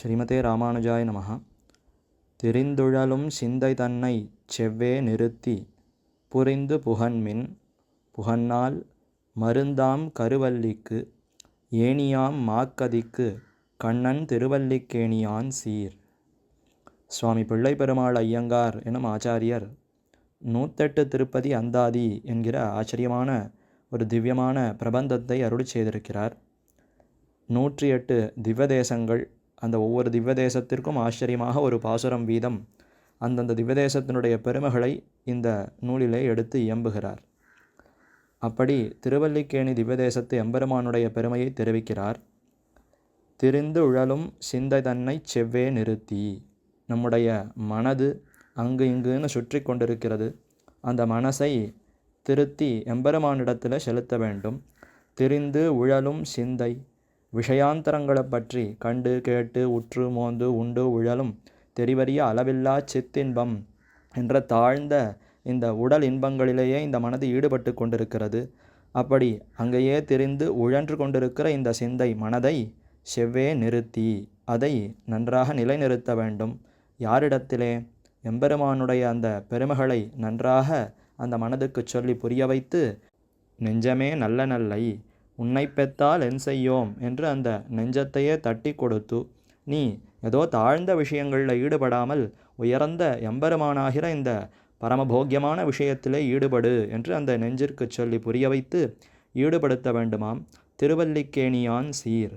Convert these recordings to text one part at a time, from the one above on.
ஸ்ரீமதே ராமானுஜாய நமஹா தெரிந்துழலும் சிந்தை தன்னை செவ்வே நிறுத்தி புரிந்து புகன்மின் புகன்னால் மருந்தாம் கருவல்லிக்கு ஏணியாம் மாக்கதிக்கு கண்ணன் திருவல்லிக்கேணியான் சீர். சுவாமி பிள்ளை பெருமாள் ஐயங்கார் எனும் ஆச்சாரியர் நூத்தெட்டு திருப்பதி அந்தாதி என்கிற ஆச்சரியமான ஒரு திவ்யமான பிரபந்தத்தை அருள் செய்திருக்கிறார். நூற்றி எட்டு திவ்யதேசங்கள் அந்த ஒவ்வொரு திவ்யதேசத்திற்கும் ஆச்சரியமாக ஒரு பாசுரம் வீதம் அந்தந்த திவ்யதேசத்தினுடைய பெருமைகளை இந்த நூலிலே எடுத்து இயம்புகிறார். அப்படி திருவல்லிக்கேணி திவ்யதேசத்து எம்பெருமானுடைய பெருமையை தெரிவிக்கிறார். திரிந்து உழலும் சிந்தை தன்னை செவ்வே நிறுத்தி. நம்முடைய மனது அங்கு இங்குன்னு சுற்றி கொண்டிருக்கிறது. அந்த மனசை திருத்தி எம்பெருமானிடத்தில் செலுத்த வேண்டும். திரிந்து உழலும் சிந்தை விஷயாந்தரங்களை பற்றி கண்டு கேட்டு உற்று மோந்து உண்டு உழலும் தெரிவறிய அளவில்லா சித்தின்பம் என்ற தாழ்ந்த இந்த உடல் இன்பங்களிலேயே இந்த மனது ஈடுபட்டு கொண்டிருக்கிறது. அப்படி அங்கேயே திரிந்து உழன்று கொண்டிருக்கிற இந்த சிந்தை மனதை செவ்வே நிறுத்தி அதை நன்றாக நிலைநிறுத்த வேண்டும். யாரிடத்திலே எம்பெருமானுடைய அந்த பெருமைகளை நன்றாக அந்த மனதுக்கு சொல்லி புரிய வைத்து நெஞ்சமே நல்ல நல்லை உன்னை பெத்தால் என் செய்யோம் என்று அந்த நெஞ்சத்தையே தட்டி கொடுத்து நீ ஏதோ தாழ்ந்த விஷயங்களில் ஈடுபடாமல் உயர்ந்த எம்பெருமானாகிற இந்த பரமபோக்கியமான விஷயத்திலே ஈடுபடு என்று அந்த நெஞ்சிற்கு சொல்லி புரிய வைத்து ஈடுபடுத்த வேண்டுமாம். திருவல்லிக்கேணியான் சீர்.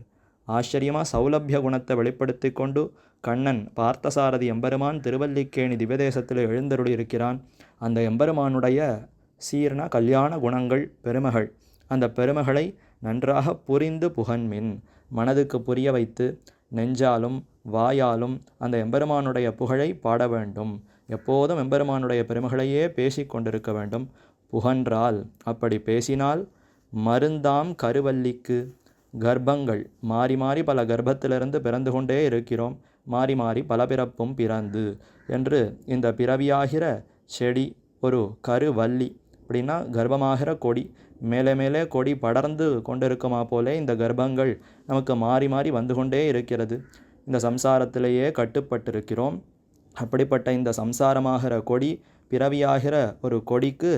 ஆச்சரியமாக சௌலபிய குணத்தை வெளிப்படுத்தி கொண்டு கண்ணன் பார்த்தசாரதி எம்பெருமான் திருவல்லிக்கேணி திவ்யதேசத்தில் எழுந்தருள் இருக்கிறான் அந்த எம்பெருமானுடைய சீர்னா கல்யாண குணங்கள் பெருமகள். அந்த பெருமகளை நன்றாக புரிந்து புகன்மின். மனதுக்கு புரிய வைத்து நெஞ்சாலும் வாயாலும் அந்த எம்பெருமானுடைய புகழை பாட வேண்டும். எப்போதும் எம்பெருமானுடைய பெருமைகளையே பேசி கொண்டிருக்க வேண்டும். புகன்றால் அப்படி பேசினால் மருந்தாம் கருவல்லிக்கு. கர்ப்பங்கள் மாறி மாறி பல கர்ப்பத்திலிருந்து பிறந்து கொண்டே இருக்கிறோம். மாறி மாறி பல பிறப்பும் பிறந்து என்று இந்த பிறவியாகிற செடி ஒரு கருவல்லி அப்படின்னா கர்ப்பமாகிற கொடி. மேலே மேலே கொடி படர்ந்து கொண்டிருக்குமா போலே இந்த கர்ப்பங்கள் நமக்கு மாறி மாறி வந்து கொண்டே இருக்கிறது. இந்த சம்சாரத்திலேயே கட்டுப்பட்டிருக்கிறோம். அப்படிப்பட்ட இந்த சம்சாரமாகிற கொடி பிறவியாகிற ஒரு கொடிக்கு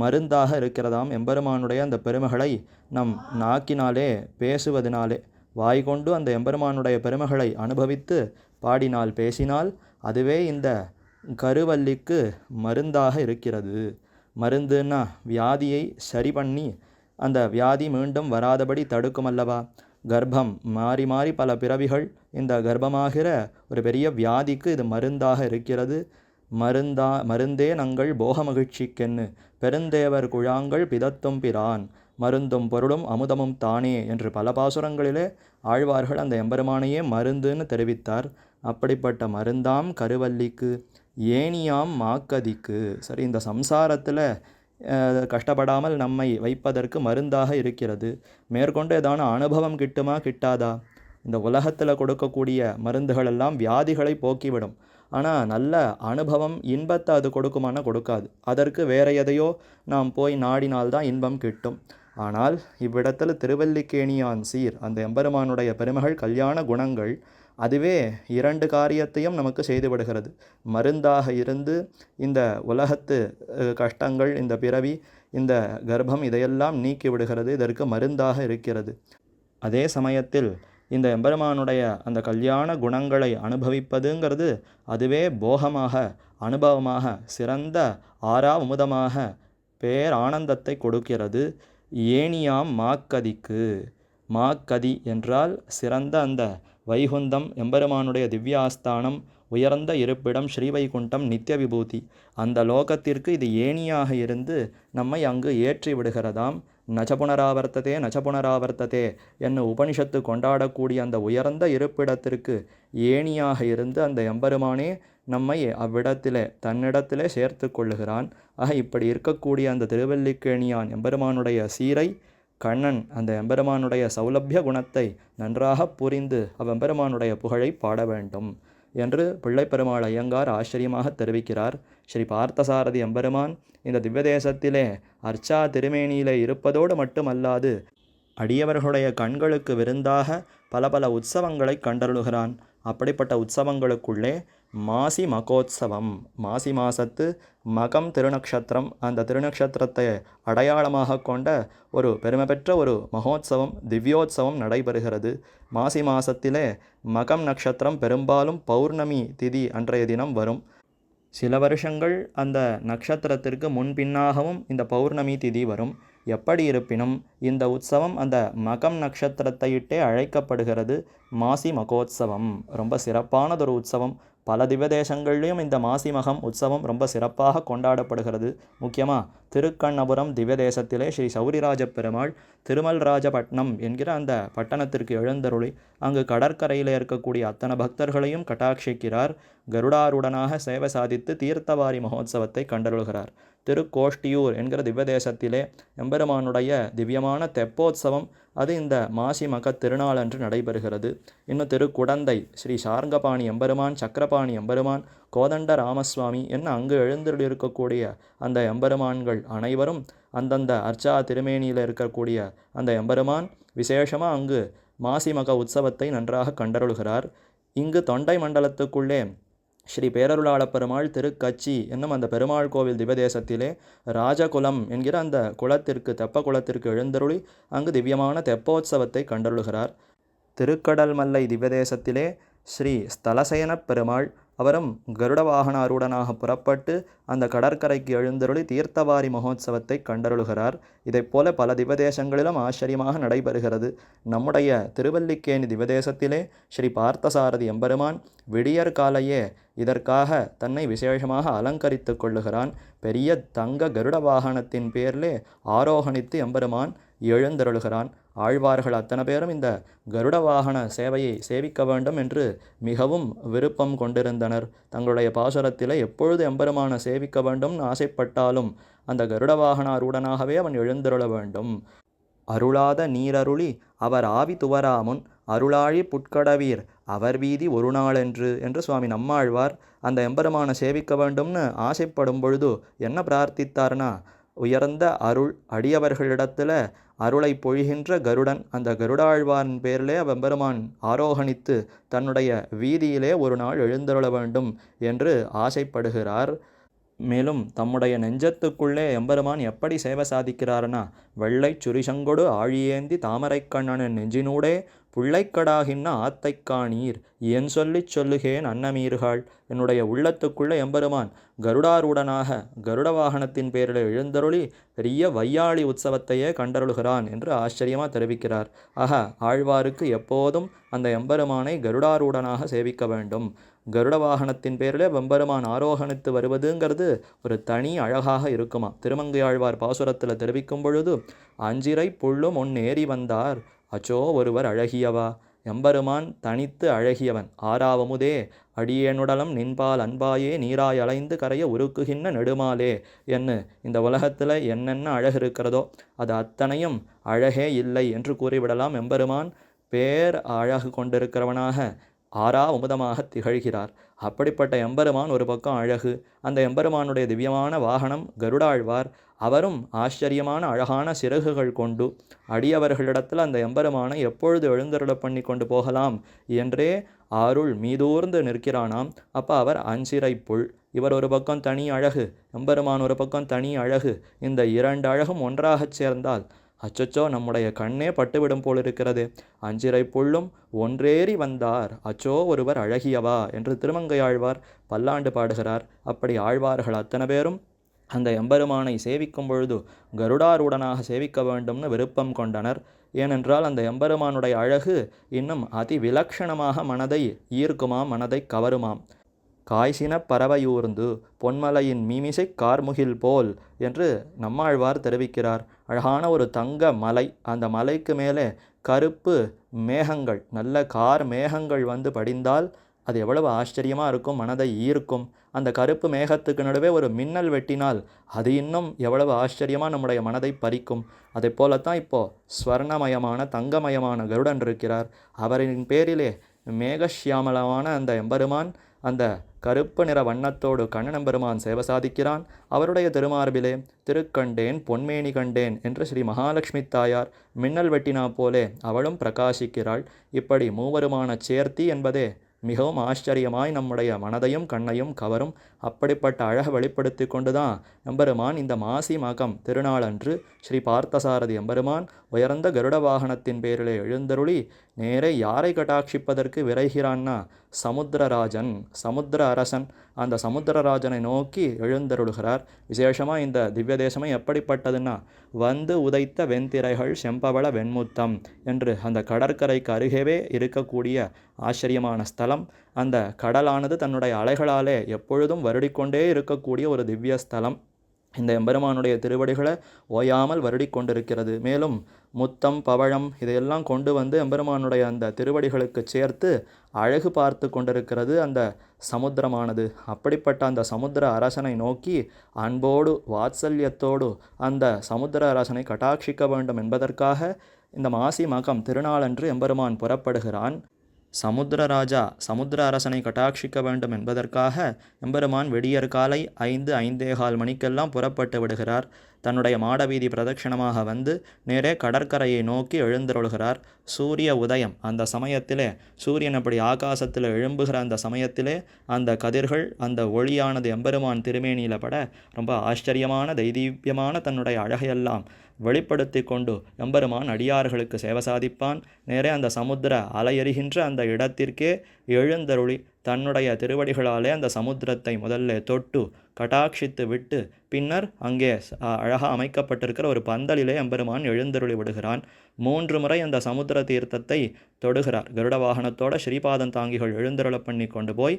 மருந்தாக இருக்கிறதாம். எம்பெருமானுடைய அந்த பெருமைகளை நம் நாக்கினாலே பேசுவதனாலே வாய் கொண்டு அந்த எம்பெருமானுடைய பெருமைகளை அனுபவித்து பாடினால் பேசினால் அதுவே இந்த கருவல்லிக்கு மருந்தாக இருக்கிறது. மருந்துன்னா வியாதியை சரி பண்ணி அந்த வியாதி மீண்டும் வராதபடி தடுக்கும் அல்லவா கர்ப்பம் மாறி மாறி பல பிறவிகள் இந்த கர்ப்பமாகிற ஒரு பெரிய வியாதிக்கு இது மருந்தாக இருக்கிறது. மருந்தா மருந்தே நங்கள் போக மகிழ்ச்சிக்கென்னு. பெருந்தேவர் குழாங்கள் பிதத்தும் பிரான். மருந்தும் பொருளும் அமுதமும் தானே என்று பல பாசுரங்களிலே ஆழ்வார்கள் அந்த எம்பெருமானையே மருந்துன்னு தெரிவித்தார். அப்படிப்பட்ட மருந்தாம் கருவல்லிக்கு. ஏனியாம் மாக்கதிக்கு. சரி இந்த சம்சாரத்தில் கஷ்டப்படாமல் நம்மை வைப்பதற்கு மருந்தாக இருக்கிறது. மேற்கொண்டு ஏதான அனுபவம் கிட்டுமா கிட்டாதா? இந்த உலகத்தில் கொடுக்கக்கூடிய மருந்துகள் எல்லாம் வியாதிகளை போக்கிவிடும். ஆனால் நல்ல அனுபவம் இன்பத்தை அது கொடுக்குமானா கொடுக்காது. அதற்கு வேற எதையோ நாம் போய் நாடினால்தான் இன்பம் கிட்டும். ஆனால் இவ்விடத்தில் திருவல்லிக்கேணியான் சீர் அந்த எம்பெருமானுடைய பெருமகள் கல்யாண குணங்கள் அதுவே இரண்டு காரியத்தையும் நமக்கு செய்துவிடுகிறது. மருந்தாக இருந்து இந்த உலகத்து கஷ்டங்கள் இந்த பிறவி இந்த கர்ப்பம் இதையெல்லாம் நீக்கி விடுகிறது இதற்கு மருந்தாக இருக்கிறது. அதே சமயத்தில் இந்த எம்பெருமானுடைய அந்த கல்யாண குணங்களை அனுபவிப்பதுங்கிறது அதுவே போகமாக அனுபவமாக சிறந்த ஆறா உமுதமாக பேர் ஆனந்தத்தை கொடுக்கிறது. ஏனியாம் மாக்கதிக்கு. மாக்கதி என்றால் சிறந்த அந்த வைகுந்தம் எம்பெருமானுடைய திவ்யாஸ்தானம் உயர்ந்த இருப்பிடம் ஸ்ரீவைகுண்டம் நித்திய விபூதி அந்த லோகத்திற்கு இது ஏணியாக இருந்து நம்மை அங்கு ஏற்றி விடுகிறதாம். நச்ச புனராவர்த்ததே நச்ச என்ன உபனிஷத்து கொண்டாடக்கூடிய அந்த உயர்ந்த இருப்பிடத்திற்கு ஏணியாக இருந்து அந்த எம்பெருமானே நம்மை அவ்விடத்திலே தன்னிடத்திலே சேர்த்து கொள்ளுகிறான். ஆக இப்படி இருக்கக்கூடிய அந்த திருவல்லிக்கேணியான் எம்பெருமானுடைய சீரை கண்ணன் அந்த எம்பெருமானுடைய சௌலபிய குணத்தை நன்றாக புரிந்து அவ்வெம்பெருமானுடைய புகழை பாட வேண்டும் என்று பிள்ளைப்பெருமாள் ஐயங்கார் ஆச்சரியமாக தெரிவிக்கிறார். ஸ்ரீ பார்த்தசாரதி எம்பெருமான் இந்த திவ்யதேசத்திலே அர்ச்சா திருமேனியிலே இருப்பதோடு மட்டுமல்லாது அடியவர்களுடைய கண்களுக்கு விருந்தாக பல பல உற்சவங்களை கண்டருளுகிறான். அப்படிப்பட்ட உற்சவங்களுக்குள்ளே மாசி மகோத்சவம் மாசி மாசத்து மகம் திருநக்ஷத்திரம். அந்த திருநக்ஷத்திரத்தை அடையாளமாக கொண்ட ஒரு பெருமை பெற்ற ஒரு மகோத்சவம் திவ்யோத்சவம் நடைபெறுகிறது. மாசி மாசத்திலே மகம் நட்சத்திரம் பெரும்பாலும் பௌர்ணமி திதி அன்றைய தினம் வரும். சில வருஷங்கள் அந்த நட்சத்திரத்திற்கு முன்பின்னாகவும் இந்த பௌர்ணமி திதி வரும். எப்படி இருப்பினும் இந்த உற்சவம் அந்த மகம் நட்சத்திரத்தையிட்டே அழைக்கப்படுகிறது மாசி மகோத்சவம் ரொம்ப சிறப்பானதொரு உற்சவம். பல திவ்யதேசங்கள்லேயும் இந்த மாசி மகம் உற்சவம் ரொம்ப சிறப்பாக கொண்டாடப்படுகிறது. முக்கியமாக திருக்கண்ணபுரம் திவ்யதேசத்திலே ஸ்ரீ சௌரிராஜ பெருமாள் திருமல்ராஜபட்னம் என்கிற அந்த பட்டணத்திற்கு எழுந்தருளி அங்கு கடற்கரையில் இருக்கக்கூடிய அத்தனை பக்தர்களையும் கட்டாட்சிக்கிறார். கருடாருடனாக சேவை சாதித்து தீர்த்தவாரி மகோத்சவத்தை கண்டருள்கிறார். திருக்கோஷ்டியூர் என்கிற திவ்யதேசத்திலே எம்பெருமானுடைய திவ்யமான தெப்போத்சவம் அது இந்த மாசி மக திருநாளன்று நடைபெறுகிறது. இன்னும் திருக்குடந்தை ஸ்ரீ சார்ங்கபாணி எம்பெருமான் சக்கரபாணி எம்பெருமான் கோதண்ட ராமசுவாமி என்ன அங்கு எழுந்திருக்கக்கூடிய அந்த எம்பெருமான்கள் அனைவரும் அந்தந்த அர்ச்சா திருமேனியில் இருக்கக்கூடிய அந்த எம்பெருமான் விசேஷமாக அங்கு மாசி மக உற்சவத்தை நன்றாக கண்டருள்கிறார். இங்கு தொண்டை மண்டலத்துக்குள்ளே ஸ்ரீ பேரருளாள பெருமாள் திருக்கச்சி என்னும் அந்த பெருமாள் கோவில் திவதேசத்திலே ராஜகுலம் என்கிற அந்த குளத்திற்கு தெப்ப குளத்திற்கு எழுந்தருளி அங்கு திவ்யமான தெப்போத்சவத்தை கண்டருள்கிறார். திருக்கடல் மல்லை திவ்யதேசத்திலே ஸ்ரீ ஸ்தலசயனப் பெருமாள் அவரும் கருட புறப்பட்டு அந்த கடற்கரைக்கு எழுந்தருளி தீர்த்தவாரி மகோத்சவத்தை கண்டருளுகிறார். இதைப்போல பல திவதேசங்களிலும் ஆச்சரியமாக நடைபெறுகிறது. நம்முடைய திருவல்லிக்கேணி திவதேசத்திலே ஸ்ரீ பார்த்தசாரதி எம்பெருமான் விடியற் காலையே இதற்காக தன்னை விசேஷமாக அலங்கரித்து கொள்ளுகிறான். பெரிய தங்க கருட வாகனத்தின் பேரிலே ஆரோகணித்து எம்பெருமான் எழுந்தருளுகிறான். ஆழ்வார்கள் அத்தனை பேரும் இந்த கருட வாகன சேவையை சேவிக்க வேண்டும் என்று மிகவும் விருப்பம் கொண்டிருந்தனர். தங்களுடைய பாசுரத்தில் எப்பொழுது எம்பெருமான சேவிக்க வேண்டும்னு ஆசைப்பட்டாலும் அந்த கருட வாகனாரூடனாகவே அவன் எழுந்தருள வேண்டும். அருளாத நீரருளி அவர் ஆவி துவராமுன் அருளாழி புட்கடவீர் அவர் வீதி ஒரு நாளென்று என்று சுவாமி நம்மாழ்வார் அந்த எம்பெருமான சேவிக்க வேண்டும்னு ஆசைப்படும் பொழுது என்ன பிரார்த்தித்தார்னா உயர்ந்த அருள் அடியவர்களிடத்தில் அருளை பொழிகின்ற கருடன் அந்த கருடாழ்வான் பேரிலே வெம்பெருமான் ஆரோகணித்து தன்னுடைய வீதியிலே ஒரு நாள் எழுந்தருள வேண்டும் என்று ஆசைப்படுகிறார். மேலும் தம்முடைய நெஞ்சத்துக்குள்ளே எம்பெருமான் எப்படி சேவை சாதிக்கிறார்னா வெள்ளைச் சுரிசங்கொடு ஆழியேந்தி தாமரைக்கண்ணனின் நெஞ்சினூடே புள்ளைக்கடாகின்ன ஆத்தைக் காணீர் என் சொல்லிச் சொல்லுகேன் அன்னமீர்கள் என்னுடைய உள்ளத்துக்குள்ளே எம்பெருமான் கருடாரூடனாக கருட வாகனத்தின் பேரில் எழுந்தருளி பெரிய வையாளி உற்சவத்தையே கண்டருளுகிறான் என்று ஆச்சரியமாக தெரிவிக்கிறார். ஆக ஆழ்வாருக்கு எப்போதும் அந்த எம்பெருமானை கருடாரூடனாக சேவிக்க வேண்டும். கருட வாகனத்தின் பேரில் வெம்பெருமான் ஆரோகணித்து வருவதுங்கிறது ஒரு தனி அழகாக இருக்குமா? திருமங்கையாழ்வார் பாசுரத்தில் தெரிவிக்கும் பொழுது அஞ்சிரை புல்லும் ஒன் ஏறி வந்தார். அச்சோ ஒருவர் அழகியவா? எம்பெருமான் தனித்து அழகியவன். ஆறாவமுதே அடியேனுடலம் நின்பால் அன்பாயே நீராய் அலைந்து கரைய உருக்குகின்ற நெடுமாலே. என்று இந்த உலகத்தில் என்னென்ன அழகு இருக்கிறதோ அது அத்தனையும் அழகே இல்லை என்று கூறிவிடலாம் எம்பெருமான். பேர் அழகு கொண்டிருக்கிறவனாக. ஆறா உமுதமாக திகழ்கிறார். அப்படிப்பட்ட எம்பெருமான் ஒரு பக்கம் அழகு அந்த எம்பெருமானுடைய திவ்யமான வாகனம் கருடாழ்வார். அவரும் ஆச்சரியமான அழகான சிறகுகள் கொண்டு அடியவர்களிடத்தில் அந்த எம்பெருமானை எப்பொழுது எழுந்தருள பண்ணி கொண்டு போகலாம் என்றே அருள் மீதூர்ந்து நிற்கிறானாம். அப்போ அவர் அஞ்சிறை புல் இவர் ஒரு பக்கம் தனி அழகு எம்பெருமான் ஒரு பக்கம் தனி அழகு. இந்த இரண்டு அழகும் ஒன்றாகச் சேர்ந்தால் அச்சச்சோ நம்முடைய கண்ணே பட்டுவிடும் போல் இருக்கிறது அஞ்சிறை புள்ளும் ஒன்றேறி வந்தார். அச்சோ ஒருவர் அழகியவா என்று திருமங்கையாழ்வார் பல்லாண்டு பாடுகிறார். அப்படி ஆழ்வார்கள் அத்தனை பேரும் அந்த எம்பெருமானை சேவிக்கும் பொழுது கருடாரூடனாக சேவிக்க வேண்டும்னு விருப்பம் கொண்டனர். ஏனென்றால் அந்த எம்பெருமானுடைய அழகு இன்னும் அதி விலக்ஷணமாக மனதை ஈர்க்குமாம் மனதை கவருமாம். காய்ச்சின பறவையூர்ந்து பொன்மலையின் மீமிசை கார்முகில் போல் என்று நம்மாழ்வார் தெரிவிக்கிறார். அழகான ஒரு தங்க மலை. அந்த மலைக்கு மேலே கருப்பு மேகங்கள் நல்ல கார் மேகங்கள் வந்து படிந்தால் அது எவ்வளவு ஆச்சரியமாக இருக்கும் மனதை ஈர்க்கும். அந்த கருப்பு மேகத்துக்கு நடுவே ஒரு மின்னல் வெட்டினால் அது இன்னும் எவ்வளவு ஆச்சரியமாக நம்முடைய மனதை பறிக்கும். அதை போலத்தான் இப்போது ஸ்வர்ணமயமான தங்கமயமான கருடன் இருக்கிறார். அவரின் பேரிலே மேகஷியாமலமான அந்த எம்பெருமான் அந்த கருப்பு நிற வண்ணத்தோடு கண்ணனம் பெருமான் சேவை சாதிக்கிறான். அவருடைய திருமார்பிலே திருக்கண்டேன் பொன்மேனி கண்டேன் என்று ஸ்ரீ மகாலட்சுமி தாயார் மின்னல் வெட்டினா போலே அவளும் பிரகாசிக்கிறாள். இப்படி மூவருமான சேர்த்தி என்பதே மிகவும் ஆச்சரியமாய் நம்முடைய மனதையும் கண்ணையும் கவரும். அப்படிப்பட்ட அழகை வெளிப்படுத்தி கொண்டுதான் எம்பெருமான் இந்த மாசி மகம் திருநாளன்று ஸ்ரீ பார்த்தசாரதி எம்பெருமான் உயர்ந்த கருட வாகனத்தின் பேரிலே எழுந்தருளி நேரே யாரை கட்டாட்சிப்பதற்கு விரைகிறான்னா? சமுத்திரராஜன் சமுத்திர அரசன் அந்த சமுத்திரராஜனை நோக்கி எழுந்தருளுகிறார். விசேஷமாக இந்த திவ்ய தேசமே எப்படிப்பட்டதுன்னா வந்து உதைத்த வெண்திரைகள் செம்பவள வெண்முத்தம் என்று அந்த கடற்கரைக்கு அருகேவே இருக்கக்கூடிய ஆச்சரியமான ஸ்தலம். அந்த கடலானது தன்னுடைய அலைகளாலே எப்பொழுதும் வருடிக்கொண்டே இருக்கக்கூடிய ஒரு திவ்ய ஸ்தலம் இந்த எம்பெருமானுடைய திருவடிகளை ஓயாமல் வருடி கொண்டிருக்கிறது. மேலும் முத்தம் பவழம் இதையெல்லாம் கொண்டு வந்து எம்பெருமானுடைய அந்த திருவடிகளுக்கு சேர்த்து அழகு பார்த்து கொண்டிருக்கிறது அந்த சமுத்திரமானது. அப்படிப்பட்ட அந்த சமுத்திர அரசனை நோக்கி அன்போடு வாத்சல்யத்தோடு அந்த சமுத்திர அரசனை கட்டாட்சிக்க வேண்டும் என்பதற்காக இந்த மாசி மகம் திருநாளன்று எம்பெருமான் புறப்படுகிறான். சமுத்திரராஜா சமுத்திர அரசனை கட்டாட்சிக்க வேண்டும் என்பதற்காக எம்பெருமான் வெடியற்காலை ஐந்து ஐந்தேகால் மணிக்கெல்லாம் புறப்பட்டு விடுகிறார். தன்னுடைய மாடவீதி பிரதட்சணமாக வந்து நேரே கடற்கரையை நோக்கி எழுந்தருள்கிறார். சூரிய உதயம். அந்த சமயத்திலே சூரியன் அப்படி ஆகாசத்தில் எழும்புகிற அந்த சமயத்திலே அந்த கதிர்கள் அந்த ஒளியானது எம்பெருமான் திருமேனியில் பட ரொம்ப ஆச்சரியமான தைதீவியமான தன்னுடைய அழகையெல்லாம் வெளிப்படுத்தி கொண்டு எம்பெருமான் அடியார்களுக்கு சேவை சாதிப்பான். நேரே அந்த சமுத்திர அலையெறிகின்ற அந்த இடத்திற்கே எழுந்தருளி தன்னுடைய திருவடிகளாலே அந்த சமுத்திரத்தை முதல்ல தொட்டு கட்டாட்சித்து விட்டு பின்னர் அங்கே அழகாக அமைக்கப்பட்டிருக்கிற ஒரு பந்தலிலே எம்பெருமான் எழுந்தருளி விடுகிறான். மூன்று முறை அந்த சமுத்திர தீர்த்தத்தை தொடுகிறார். கருட வாகனத்தோட ஸ்ரீபாதம் தாங்கிகள் எழுந்தருள பண்ணி கொண்டு போய்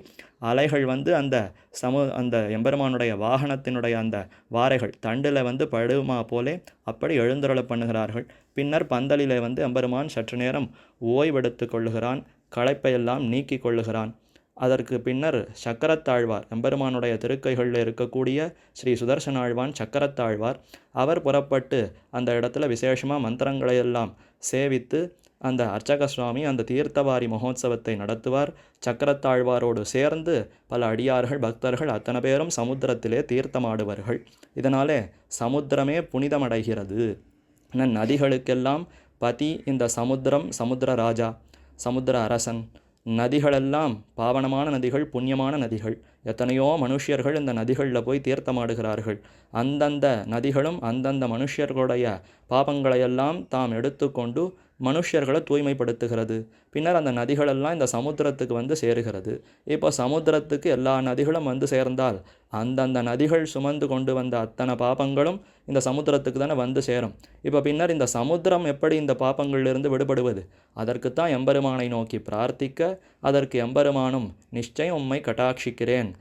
அலைகள் வந்து அந்த சமு அந்த எம்பெருமானுடைய வாகனத்தினுடைய அந்த வாரைகள் தண்டில் வந்து படுமா போலே அப்படி எழுந்தருள பண்ணுகிறார்கள். பின்னர் பந்தலிலே வந்து எம்பெருமான் சற்று நேரம் ஓய்வெடுத்து கொள்ளுகிறான். களைப்பையெல்லாம் நீக்கி கொள்ளுகிறான். அதற்கு பின்னர் சக்கரத்தாழ்வார் எம்பெருமானுடைய திருக்கைகளில் இருக்கக்கூடிய ஸ்ரீ சுதர்சனாழ்வான் சக்கரத்தாழ்வார் அவர் புறப்பட்டு அந்த இடத்துல விசேஷமாக மந்திரங்களையெல்லாம் சேவித்து அந்த அர்ச்சக சுவாமி அந்த தீர்த்தவாரி மகோத்சவத்தை நடத்துவார். சக்கரத்தாழ்வாரோடு சேர்ந்து பல அடியார்கள் பக்தர்கள் அத்தனை பேரும் சமுத்திரத்திலே தீர்த்தமாடுவார்கள். இதனாலே சமுத்திரமே புனிதமடைகிறது. நதிகளுக்கெல்லாம் பதி இந்த சமுத்திரம் சமுத்திர ராஜா சமுத்திர அரசன் நதிகளெல்லாம் பாவனமான நதிகள் புண்ணியமான நதிகள். எத்தனையோ மனுஷியர்கள் இந்த நதிகளில் போய் தீர்த்தமாடுகிறார்கள். அந்தந்த நதிகளும் அந்தந்த மனுஷியர்களுடைய பாபங்களையெல்லாம் தாம் எடுத்துக்கொண்டு மனுஷர்களை தூய்மைப்படுத்துகிறது. பின்னர் அந்த நதிகளெல்லாம் இந்த சமுத்திரத்துக்கு வந்து சேருகிறது. இப்போ சமுத்திரத்துக்கு எல்லா நதிகளும் வந்து சேர்ந்தால் அந்தந்த நதிகள் சுமந்து கொண்டு வந்த அத்தனை பாபங்களும் இந்த சமுத்திரத்துக்கு தானே வந்து சேரும். இப்போ பின்னர் இந்த சமுத்திரம் எப்படி இந்த பாப்பங்களிலிருந்து விடுபடுவது? அதற்குத்தான் எம்பெருமானை நோக்கி பிரார்த்திக்க அதற்கு எம்பெருமானும் நிச்சயம் உம்மை கட்டாட்சிக்கிறேன்.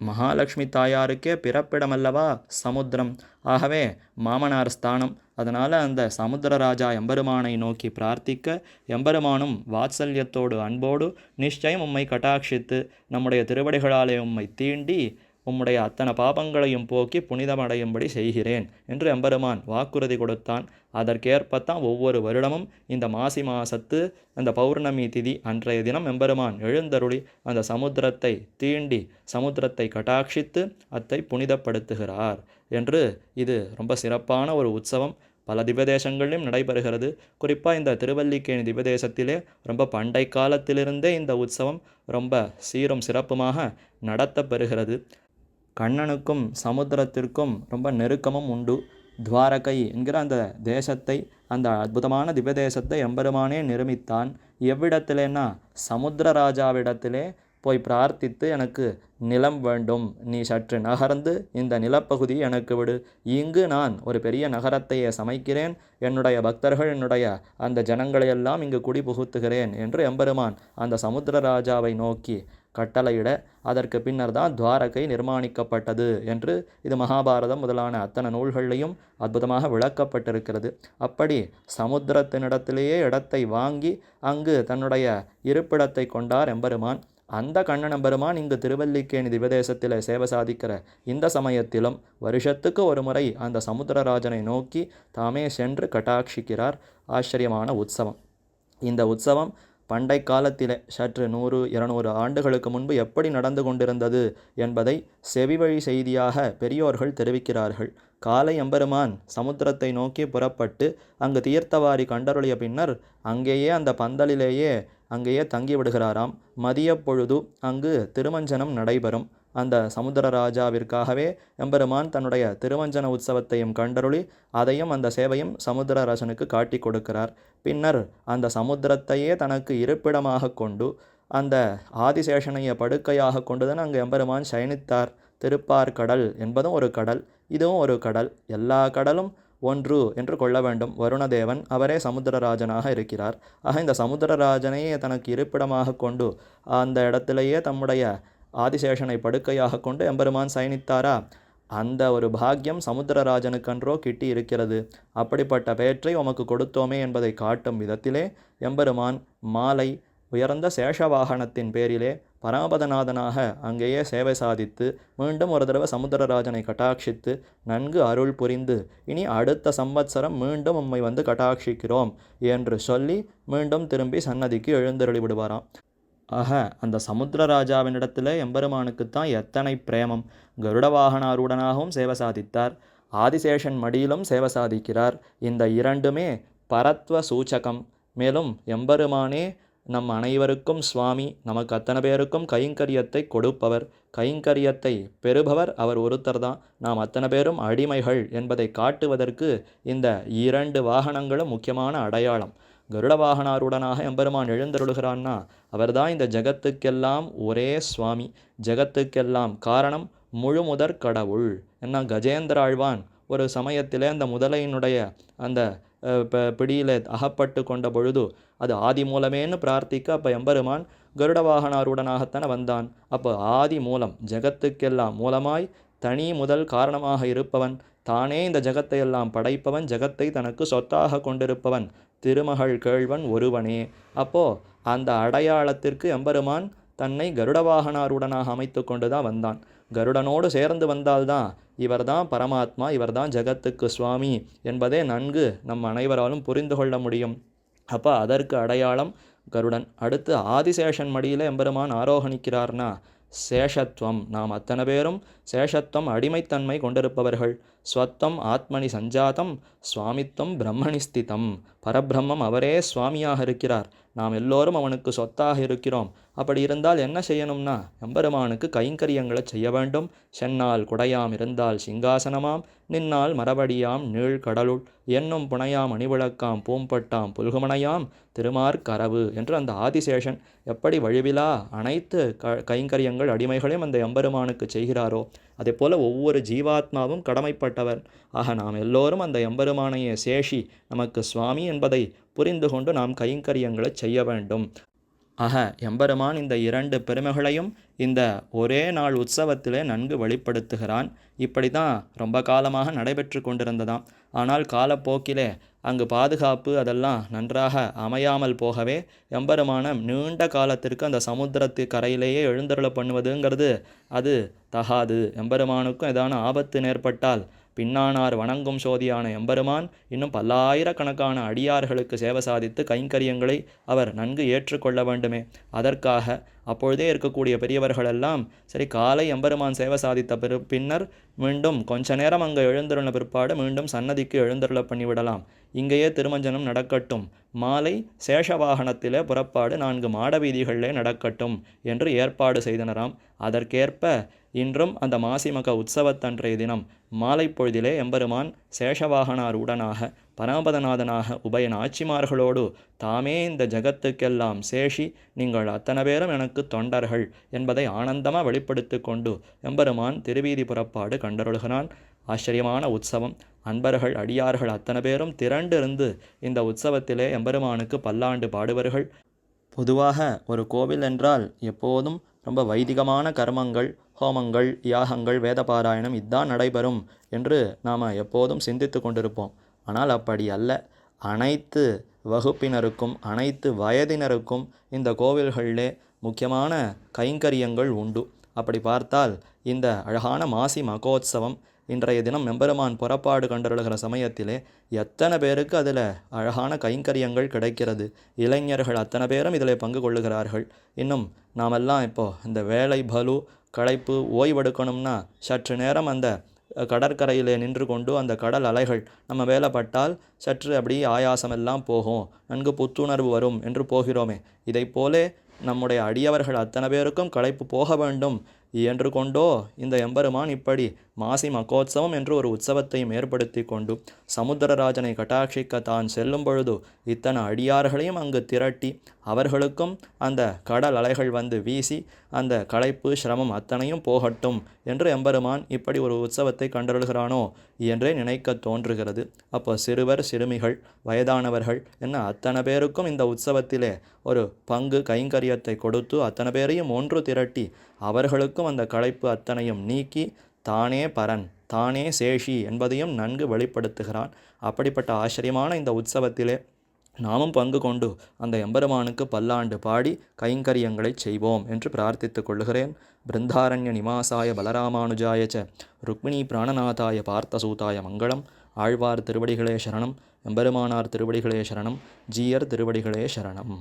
மகாலட்சுமி தாயாருக்கே பிறப்பிடமல்லவா சமுத்திரம்? ஆகவே மாமனார் ஸ்தானம் அதனால் அந்த சமுத்திரராஜா எம்பெருமானை நோக்கி பிரார்த்திக்க எம்பெருமானும் வாத்சல்யத்தோடு அன்போடு நிச்சயம் உம்மை கட்டாட்சித்து நம்முடைய திருவடிகளாலே உம்மை தீண்டி உம்முடைய அத்தனை பாபங்களையும் போக்கி புனிதமடையும்படி செய்கிறேன் என்று எம்பெருமான் வாக்குறுதி கொடுத்தான். அதற்கேற்பத்தான் ஒவ்வொரு வருடமும் இந்த மாசி மாசத்து அந்த பௌர்ணமி திதி அன்றைய தினம் எம்பெருமான் எழுந்தருளி அந்த சமுத்திரத்தை தீண்டி சமுத்திரத்தை கட்டாட்சித்து அத்தை புனிதப்படுத்துகிறார் என்று இது ரொம்ப சிறப்பான ஒரு உற்சவம். பல திவதேசங்களிலும் நடைபெறுகிறது. குறிப்பாக இந்த திருவல்லிக்கேணி திவதேசத்திலே ரொம்ப பண்டை காலத்திலிருந்தே இந்த உற்சவம் ரொம்ப சீரும் சிறப்புமாக நடத்தப்பெறுகிறது. கண்ணனுக்கும் சமுத்திரத்திற்கும் ரொம்ப நெருக்கமும் உண்டு. துவாரகை என்கிற அந்த தேசத்தை அந்த அற்புதமான திவ்யதேசத்தை எம்பெருமானே நிர்மித்தான் எவ்விடத்திலேன்னா சமுத்திர ராஜாவிடத்திலே போய் பிரார்த்தித்து எனக்கு நிலம் வேண்டும். நீ சற்று நகர்ந்து இந்த நிலப்பகுதி எனக்கு விடு. இங்கு நான் ஒரு பெரிய நகரத்தையே சமைக்கிறேன். என்னுடைய பக்தர்கள் என்னுடைய அந்த ஜனங்களையெல்லாம் இங்கு குடி புகுத்துகிறேன் என்று எம்பெருமான் அந்த சமுத்திர ராஜாவை நோக்கி கட்டளையிட அதற்கு பின்னர் தான் துவாரகை நிர்மாணிக்கப்பட்டது என்று இது மகாபாரதம் முதலான அத்தனை நூல்கள்லையும் அற்புதமாக விளக்கப்பட்டிருக்கிறது. அப்படி சமுத்திரத்தினிடத்திலேயே இடத்தை வாங்கி அங்கு தன்னுடைய இருப்பிடத்தை கொண்டார் எம்பெருமான். அந்த கண்ணன பெருமான் இங்கு திருவல்லிக்கேணி திவதேசத்தில் சேவை சாதிக்கிற இந்த சமயத்திலும் வருஷத்துக்கு ஒரு முறை அந்த சமுத்திரராஜனை நோக்கி தாமே சென்று கட்டாட்சிக்கிறார். ஆச்சரியமான உற்சவம். இந்த உற்சவம் பண்டை காலத்திலே சற்று நூறு இருநூறு ஆண்டுகளுக்கு முன்பு எப்படி நடந்து கொண்டிருந்தது என்பதை செவிவழி செய்தியாக பெரியோர்கள் தெரிவிக்கிறார்கள். காலை எம்பெருமான் சமுத்திரத்தை நோக்கி புறப்பட்டு அங்கு தீர்த்தவாரி கண்டருளிய பின்னர் அங்கேயே அந்த பந்தலிலேயே அங்கேயே தங்கி விடுகிறாராம் மதிய பொழுது அங்கு திருமஞ்சனம் நடைபெறும். அந்த சமுத்திரராஜாவிற்காகவே எம்பெருமான் தன்னுடைய திருமஞ்சன உற்சவத்தையும் கண்டருளி அதையும் அந்த சேவையும் சமுத்திரராஜனுக்கு காட்டி கொடுக்கிறார். பின்னர் அந்த சமுத்திரத்தையே தனக்கு இருப்பிடமாக கொண்டு அந்த ஆதிசேஷனைய படுக்கையாக கொண்டுதான் அங்கு எம்பெருமான் சயனித்தார். திருப்பார் கடல் என்பதும் ஒரு கடல் இதுவும் ஒரு கடல். எல்லா கடலும் ஒன்று என்று கொள்ள வேண்டும். வருணதேவன் அவரே சமுத்திரராஜனாக இருக்கிறார். ஆக இந்த சமுத்திரராஜனையே தனக்கு இருப்பிடமாக கொண்டு அந்த இடத்திலேயே தம்முடைய ஆதிசேஷனை படுக்கையாக கொண்டு எம்பெருமான் சயனித்தாரா? அந்த ஒரு பாக்கியம் சமுத்திரராஜனுக்கன்றோ கிட்டி இருக்கிறது அப்படிப்பட்ட பெயற்றை உமக்கு கொடுத்தோமே என்பதை காட்டும் விதத்திலே எம்பெருமான் மாலை உயர்ந்த சேஷவாகனத்தின் பேரிலே பரமபதநாதனாக அங்கேயே சேவை சாதித்து மீண்டும் ஒரு தடவை சமுத்திரராஜனை கட்டாட்சித்து நன்கு அருள் புரிந்து இனி அடுத்த சம்பத்சரம் மீண்டும் உம்மை வந்து கட்டாட்சிக்கிறோம் என்று சொல்லி மீண்டும் திரும்பி சன்னதிக்கு எழுந்தருளி விடுவாராம். ஆக அந்த சமுத்திரராஜாவினிடத்தில் எம்பெருமானுக்குத்தான் எத்தனை பிரேமம்! கருட வாகனாருடனாகவும் சேவை சாதித்தார். ஆதிசேஷன் மடியிலும் சேவை சாதிக்கிறார். இந்த இரண்டுமே பரத்வ சூச்சகம் மேலும் எம்பெருமானே நம் அனைவருக்கும் சுவாமி நமக்கு அத்தனை பேருக்கும் கைங்கரியத்தை கொடுப்பவர். கைங்கரியத்தை பெறுபவர் அவர் ஒருத்தர் தான் நாம் அத்தனை பேரும் அடிமைகள் என்பதை காட்டுவதற்கு இந்த இரண்டு வாகனங்களும் முக்கியமான அடையாளம். கருட வாகனாருடனாக எம்பெருமான் எழுந்தருளுகிறான்னா அவர்தான் இந்த ஜகத்துக்கெல்லாம் ஒரே சுவாமி. ஜகத்துக்கெல்லாம் காரணம் முழு முதற் கடவுள். என்ன கஜேந்திர ஆழ்வான் ஒரு சமயத்திலே அந்த முதலையினுடைய அந்த பிடியில் அகப்பட்டு கொண்ட பொழுது அது ஆதி மூலமேன்னு பிரார்த்திக்க அப்போ எம்பெருமான் கருட வாகனாருடனாகத்தானே வந்தான். அப்போ ஆதி மூலம் ஜகத்துக்கெல்லாம் மூலமாய் தனி முதல் காரணமாக இருப்பவன் தானே இந்த ஜகத்தை எல்லாம் படைப்பவன் ஜகத்தை தனக்கு சொத்தாக கொண்டிருப்பவன் திருமகள் கேழ்வன் ஒருவனே. அப்போ அந்த அடையாளத்திற்கு எம்பெருமான் தன்னை கருடவாகனாருடனாக அமைத்து கொண்டு தான் வந்தான். கருடனோடு சேர்ந்து வந்தால்தான் இவர்தான் பரமாத்மா இவர்தான் ஜகத்துக்கு சுவாமி என்பதே நன்கு நம் அனைவராலும் புரிந்து கொள்ள முடியும். அப்போ அதற்கு அடையாளம் கருடன். அடுத்து ஆதிசேஷன் மடியில் எம்பெருமான் ஆரோகணிக்கிறார்னா சேஷத்துவம் நாம் அத்தனை பேரும் சேஷத்துவம் அடிமைத்தன்மை கொண்டிருப்பவர்கள். ஸ்வத்தம் ஆத்மனி சஞ்சாதம் சுவாமித்துவம் பிரம்மணி ஸ்திதம் பரபிரம்மம் அவரே சுவாமியாக இருக்கிறார். நாம் எல்லோரும் அவனுக்கு சொத்தாக இருக்கிறோம். அப்படி இருந்தால் என்ன செய்யணும்னா எம்பெருமானுக்கு கைங்கரியங்களை செய்ய வேண்டும். சென்னால் குடையாம் இருந்தால் சிங்காசனமாம். நின்னால் மரபடியாம் நீழ் கடலுள் என்னும் புனையாம் அணிவிளக்காம் பூம்பட்டாம் புல்குமனையாம். திருமார் கரவு என்று அந்த ஆதிசேஷன் எப்படி வழிவிலா அனைத்து க கைங்கரியங்கள் அடிமைகளையும் அந்த எம்பெருமானுக்கு செய்கிறாரோ அதே போல் ஒவ்வொரு ஜீவாத்மாவும் கடமைப்பட்டவர். ஆக நாம் எல்லோரும் அந்த எம்பெருமானைய சேஷி நமக்கு சுவாமி என்பதை புரிந்து கொண்டு நாம் கைங்கரியங்களை செய்ய வேண்டும் ஆக எம்பெருமான் இந்த இரண்டு பெருமைகளையும் இந்த ஒரே நாள் உற்சவத்திலே நன்கு வெளிப்படுத்துகிறான். இப்படி தான் ரொம்ப காலமாக நடைபெற்று கொண்டிருந்ததாம். ஆனால் காலப்போக்கிலே அங்கு பாதுகாப்பு அதெல்லாம் நன்றாக அமையாமல் போகவே எம்பெருமானம் நீண்ட காலத்திற்கு அந்த சமுத்திரத்து கரையிலேயே எழுந்தருள பண்ணுவதுங்கிறது அது தகாது. எம்பெருமானுக்கும் ஏதான ஆபத்து நேர்பட்டால் பின்னானார் வணங்கும் சோதியான எம்பெருமான் இன்னும் பல்லாயிரக்கணக்கான அடியார்களுக்கு சேவை சாதித்து கைங்கரியங்களை அவர் நன்கு ஏற்றுக்கொள்ள வேண்டுமே. அதற்காக அப்பொழுதே இருக்கக்கூடிய பெரியவர்களெல்லாம் சரி காலை எம்பெருமான் சேவை சாதித்த பிற பின்னர் மீண்டும் கொஞ்ச நேரம் அங்கே எழுந்தருள பிற்பாடு மீண்டும் சன்னதிக்கு எழுந்தருள பண்ணிவிடலாம். இங்கேயே திருமஞ்சனம் நடக்கட்டும். மாலை சேஷவாகனத்திலே புறப்பாடு நான்கு மாட வீதிகளிலே நடக்கட்டும் என்று ஏற்பாடு செய்தனராம். அதற்கேற்ப இன்றும் அந்த மாசிமக உற்சவத்தன்றைய தினம் மாலை பொழுதிலே எம்பெருமான் சேஷவாகனார் உடனாக பரமபதநாதனாக உபய நாச்சிமார்களோடு தாமே இந்த ஜகத்துக்கெல்லாம் சேஷி நீங்கள் அத்தனை பேரும் எனக்கு தொண்டர்கள் என்பதை ஆனந்தமாக வெளிப்படுத்தி கொண்டு எம்பெருமான் திருவீதி புறப்பாடு கண்டருள்கிறான். ஆச்சரியமான உற்சவம். அன்பர்கள் அடியார்கள் அத்தனை பேரும் திரண்டிருந்து இந்த உற்சவத்திலே எம்பெருமானுக்கு பல்லாண்டு பாடுவர்கள். பொதுவாக ஒரு கோவில் என்றால் எப்போதும் ரொம்ப வைதிகமான கர்மங்கள் ஹோமங்கள் யாகங்கள் வேத பாராயணம் இதுதான் நடைபெறும் என்று நாம் எப்போதும் சிந்தித்து கொண்டிருப்போம். ஆனால் அப்படி அல்ல. அனைத்து வகுப்பினருக்கும் அனைத்து வயதினருக்கும் இந்த கோவில்களிலே முக்கியமான கைங்கரியங்கள் உண்டு. அப்படி பார்த்தால் இந்த அழகான மாசி மகோத்சவம் இன்றைய தினம் மெம்பெருமான் புறப்பாடு கண்டருளுகிற சமயத்திலே எத்தனை பேருக்கு அதில் அழகான கைங்கரியங்கள் கிடைக்கிறது? இளைஞர்கள் அத்தனை பேரும் இதில் பங்கு கொள்ளுகிறார்கள். இன்னும் நாமெல்லாம் இப்போது இந்த வேலை பலு களைப்பு ஓய்வெடுக்கணும்னா சற்று நேரம் அந்த கடற்கரையிலே நின்று கொண்டு அந்த கடல் அலைகள் நம்ம வேலைப்பட்டால் பட்டால் சற்று அப்படி ஆயாசமெல்லாம் போகும். நன்கு புத்துணர்வு வரும் என்று போகிறோமே. இதைப் போலே நம்முடைய அடியவர்கள் அத்தனை பேருக்கும் களைப்பு போக வேண்டும். என்று கொண்டோ இந்த எம்பெருமான் இப்படி மாசி மகோத்சவம் என்று ஒரு உற்சவத்தையும் ஏற்படுத்தி கொண்டு சமுத்திரராஜனை கட்டாட்சிக்க தான் செல்லும் பொழுது இத்தனை அடியார்களையும் அங்கு திரட்டி அவர்களுக்கும் அந்த கடல் அலைகள் வந்து வீசி அந்த களைப்பு சிரமம் அத்தனையும் போகட்டும் என்று எம்பெருமான் இப்படி ஒரு உற்சவத்தை கண்டருள்கிறானோ என்றே நினைக்க தோன்றுகிறது. அப்போ சிறுவர் சிறுமிகள் வயதானவர்கள் என்ன அத்தனை பேருக்கும் இந்த உற்சவத்திலே ஒரு பங்கு கைங்கரியத்தை கொடுத்து அத்தனை பேரையும் ஒன்று திரட்டி அவர்களுக்கும் அந்த களைப்பு அத்தனையும் நீக்கி தானே பரன் தானே சேஷி என்பதையும் நன்கு வெளிப்படுத்துகிறான். அப்படிப்பட்ட ஆச்சரியமான இந்த உற்சவத்திலே நாமும் பங்கு கொண்டு அந்த எம்பெருமானுக்கு பல்லாண்டு பாடி கைங்கரியங்களை செய்வோம் என்று பிரார்த்தித்துக் கொள்கிறேன் பிருந்தாரண்ய நிமாசாய பலராமானுஜாய ச ருக்மிணி பிராணநாதாய பார்த்தசூதாய மங்களம். ஆழ்வார் திருவடிகளே சரணம் எம்பெருமானார் திருவடிகளே சரணம் ஜீயர் திருவடிகளே சரணம்.